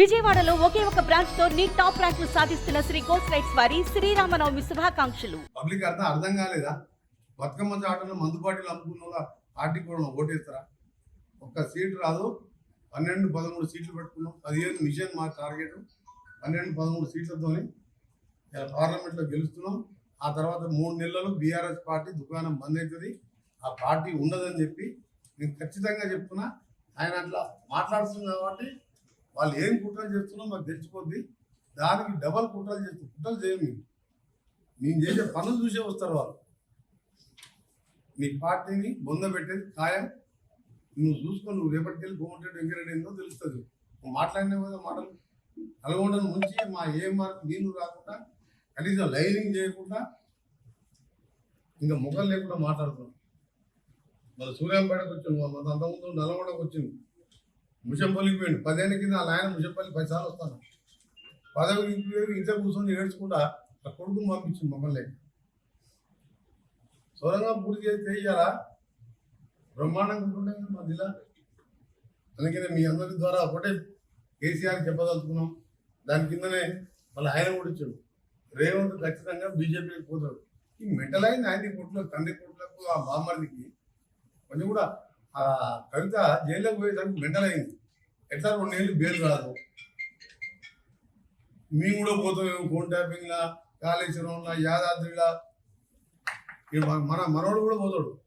విజయవాడలో ఒకే ఒక బ్రాంచ్తో neat top ర్యాంకులు సాధిస్తున్న శ్రీ గోల్డ్ రైట్స్ వారి శ్రీరామనవమి శుభాకాంక్షలు. పబ్లిక్ అర్థం అర్థం కాలేదా? బతుకమ్మ ఆటలో మందుబాటిలో అమ్ముకున్న పార్టీ కూడా ఓటేస్తారా ఒక్క సీట్ రాదు. పన్నెండు పదమూడు సీట్లు పెట్టుకున్నాం. పదిహేను మిషన్ మా టార్గెట్ పన్నెండు పదమూడు సీట్లతోని ఇలా పార్లమెంట్లో గెలుస్తున్నాం. ఆ తర్వాత మూడు నెలలు బీఆర్ఎస్ పార్టీ దుకాణం బంద్ అవుతుంది ఆ పార్టీ ఉండదని చెప్పి నేను ఖచ్చితంగా చెప్తున్నా. ఆయన అట్లా మాట్లాడుతుంది కాబట్టి వాళ్ళు ఏం కుట్రలు చేస్తున్నారో మాకు తెలిసిపోద్ది. దానికి డబల్ కుట్రలు చేస్తారు కుట్రలు చేయము నేను చేసే పనులు చూసే వస్తారు వాళ్ళు. నీ పార్టీని బొంద పెట్టేది ఖాయం. నువ్వు చూసుకొని నువ్వు రేపటికెళ్ళి కోమటిరెడ్డి వెంకరెడ్డి ఏందో తెలుస్తుంది. నువ్వు మాట్లాడిన కదా మాటలు. కలగొండను ముంచి మా ఏ మార్పు నీళ్ళు రాకుండా కనీసం లైనింగ్ చేయకుండా ఇంకా ముఖం లేకుండా మాట్లాడుతున్నాం. మన సూర్యాంపేటకు వచ్చింది మన అంతకుముందు నల్గొండకు వచ్చింది. ముషంపల్లికి పోయింది పదేళ్ళ కింద వాళ్ళ ఆయన ముషంపల్లి పది సార్లు వస్తాను. పదవి ఇంట్లో కూర్చొని ఏడ్చుకుంటా ఆ కొడుకుని పంపించింది మమ్మల్ని. సొరంగం పూర్తి చేస్తే ఇయ్యాలా? బ్రహ్మాండంగా ఉంటుండే మా జిల్లా. అందుకనే మీ అందరి ద్వారా ఒకటే కేసీఆర్ చెప్పదలుచుకున్నాం. దాని కిందనే మళ్ళీ ఆయన కూడా ఇచ్చాడు. రేవంత్ ఖచ్చితంగా బీజేపీకి పోతాడు. ఈ మెంటల్ అయింది ఆయన కొట్లకు తండ్రి కొట్లకు ఆ బామ్మర్దికి కొంచెం కూడా ఆ కవిత జైల్లోకి పోయేసరికి మెంటల్ అయింది. ఎట్లా నెలలు బెయిల్ రాదు మేము కూడా పోతామేమో ఫోన్ ట్యాపింగ్లా కాళేశ్వరంలా యాదాద్రిలా. ఇక మన మనోడు కూడా పోతాడు.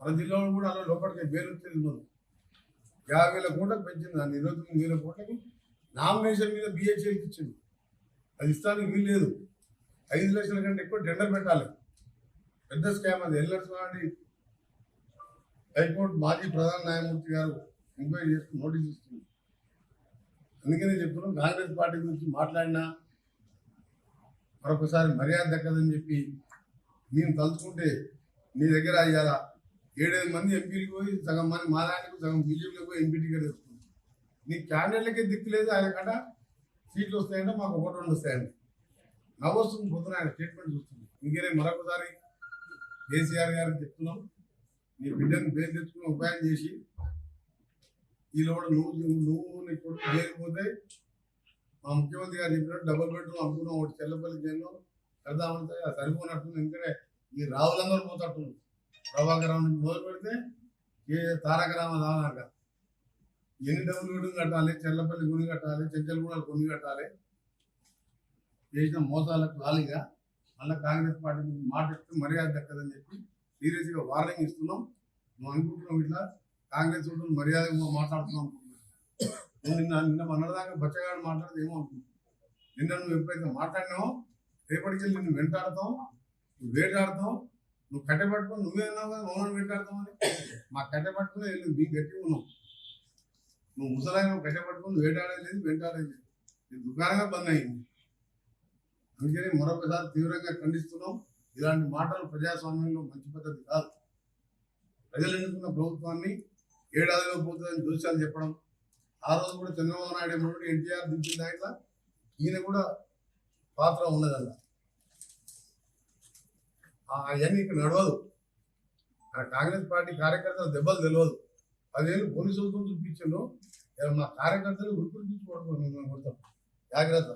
మన జిల్లాలో కూడా అలా లోపలికి బెయిల్ వచ్చింది యాభై వేల కోట్లకు పెంచింది దాన్ని ఇరవై తొమ్మిది వేల కోట్లకి నామినేషన్ మీద బిహెచ్ఏకి ఇచ్చింది. అది ఇస్తానికి వీలు లేదు ఐదు లక్షల కంటే ఎక్కువ టెండర్ పెట్టాలి. పెద్ద స్కామ్ అది. ఎల్లర్స్ లాంటి హైకోర్టు మాజీ ప్రధాన న్యాయమూర్తి గారు ఎంక్వైరీ చేస్తూ నోటీస్ ఇస్తుంది. అందుకనే చెప్తున్నాం కాంగ్రెస్ పార్టీ గురించి మాట్లాడినా మరొకసారి మర్యాద దక్కదని చెప్పి మేము తలుచుకుంటే మీ దగ్గర అయ్యారా ఏడేది మంది ఎంపీలకు పోయి సగం మంది మా దానికి సగం బీజేపీలకు పోయి ఎంపీ టికెట్ వేసుకుంది నీ క్యాండిడేట్లకే దిక్కు లేదు ఆయన కట సీట్లు వస్తాయంటే మాకు ఒకటి రెండు వస్తాయండి. నవ్వు వస్తుంది పొద్దున ఆయన స్టేట్మెంట్ చూస్తుంది. ఇంకేనే మరొకసారి కేసీఆర్ గారికి చెప్తున్నాం. నీ బిడ్డను పేరు తెచ్చుకుని ఉపాయం చేసి ఈ లోపల నువ్వు నువ్వు నీ కొడుకు చేయకపోతే మా ముఖ్యమంత్రి గారు చెప్పినట్టు డబుల్ బెడ్రూమ్ అమ్ముకున్నాం ఒకటి చెల్లపల్లి జైల్లో కడదామంటే అది సరిపోనట్టుంది. ఎందుకంటే ఈ రావులందరూ పోతట్టుంది ప్రభాకరం నుంచి మొదలు పెడితే ఏ తారక రామదానాక ఎన్ని డబ్బులు గుడి కట్టాలి? చెల్లపల్లి గుడి కట్టాలి చెంచలగూడ కొన్ని కట్టాలి. చేసిన మోసాలకు ఖాళీగా మళ్ళీ కాంగ్రెస్ పార్టీ మాట ఇస్తే మర్యాద దక్కదని చెప్పి సీరియస్గా వార్నింగ్ ఇస్తున్నాం. నువ్వు అనుకుంటున్నాం ఇట్లా కాంగ్రెస్ వాళ్ళు మర్యాదగా మాట్లాడుతున్నాం అనుకుంటున్నాం. నిన్న నిన్న మొన్నటిదాకా బచ్చగాడు మాట్లాడితే ఏమో అనుకుంటున్నాం నిన్న నువ్వు ఎప్పుడైతే మాట్లాడినావో రేపటికి వెళ్ళి నిన్ను వెంటాడతాం నువ్వు వేటాడతావు నువ్వు కట్టె పట్టుకొని నువ్వే అన్నావు కదా మౌనం వెంటాడతావు అని. మా కట్టె పట్టుకుని వెళ్ళి మీ గట్టి ఉన్నావు నువ్వు ముసలాయి కట్టె పట్టుకొని వేటాడలేదు వెంటాడలేదు దుకాణంగా బంద్ అయింది. అందుకని మరొకసారి తీవ్రంగా ఖండిస్తున్నాం. ఇలాంటి మాటలు ప్రజాస్వామ్యంలో మంచి పద్ధతి కాదు. ప్రజలు ఎన్నుకున్న ప్రభుత్వాన్ని ఏడాదిలో పోతుందని జోస్యాలు చెప్పడం ఆ రోజు కూడా చంద్రబాబు నాయుడు ఏమన్నాడు ఎన్టీఆర్ దించిన దాంట్లో ఈయన కూడా పాత్ర ఉన్నదన్న అవన్నీ ఇక్కడ నడవదు. మన కాంగ్రెస్ పార్టీ కార్యకర్తలు దెబ్బలు తెలియదు పదిహేను పోలీసులతో చూపించాను ఇలా మా కార్యకర్తలు ఉరిపించుకోవడం మేము కొడతాం జాగ్రత్త.